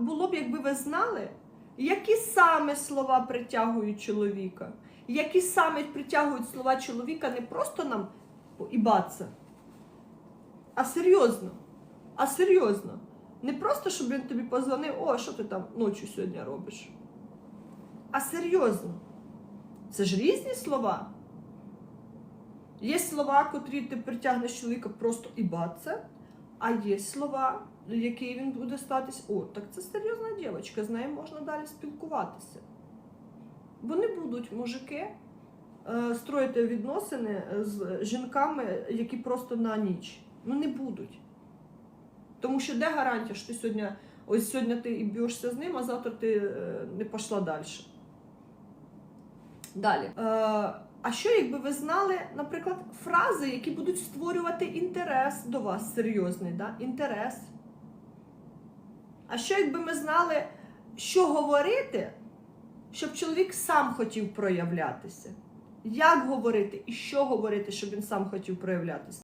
було б, якби ви знали, які саме слова притягують чоловіка, які саме притягують слова чоловіка не просто нам поїбатися, а серйозно. А серйозно. Не просто, щоб він тобі позвонив, о, що ти там ночі сьогодні робиш. А серйозно. Це ж різні слова. Є слова, котрі ти притягнеш чоловіка просто ібаться, а є слова, які він буде статись. О, так це серйозна дівчинка, з нею можна далі спілкуватися. Бо не будуть мужики е, строїти відносини з жінками, які просто на ніч. Ну не будуть. Тому що де гарантія, що ти сьогодні, ось сьогодні ти і б'єшся з ним, а завтра ти е, не пішла далі. Далі. А що, якби ви знали, наприклад, фрази, які будуть створювати інтерес до вас серйозний, да? інтерес? А що, якби ми знали, що говорити, щоб чоловік сам хотів проявлятися? Як говорити і що говорити, щоб він сам хотів проявлятися?